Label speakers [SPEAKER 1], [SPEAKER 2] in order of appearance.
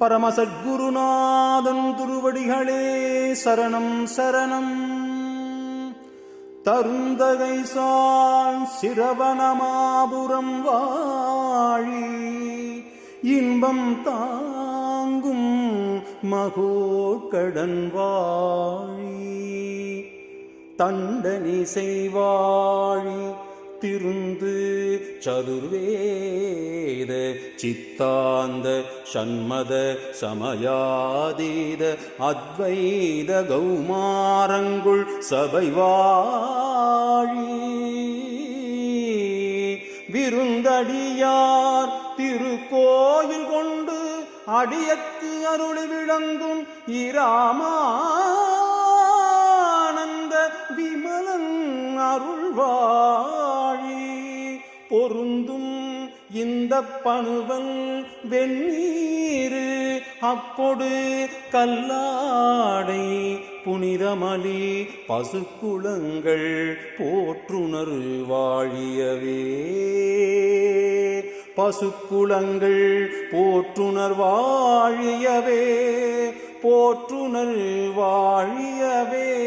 [SPEAKER 1] பரமசத்குருநாதன் திருவடிகளே சரணம் சரணம். தருந்தகை சால் சிரவணமாபுரம் வாழி இன்பம் தாங்கும் மகோக்கடன் வாழி. தண்டனி செய்வாழி திருந்து சதுர்வேத சித்தாந்த சண்மத சமயாதீத அத்வைத கௌமாரங்குள் சபை வாழி விருந்தடியார் திருக்கோயில் கொண்டு அடியத்து அருளி விளங்கும் இராமானந்த விமலன் அருள்வாழி பொருந்தும் இந்த பணுவல் வெந்நீரு அப்பொடு கல்லாடை புனிதமலி பசுக்குளங்கள் போற்றுணர் வாழியவே. பசுக்குளங்கள் போற்றுணர் வாழியவே போற்றுணர் வாழியவே.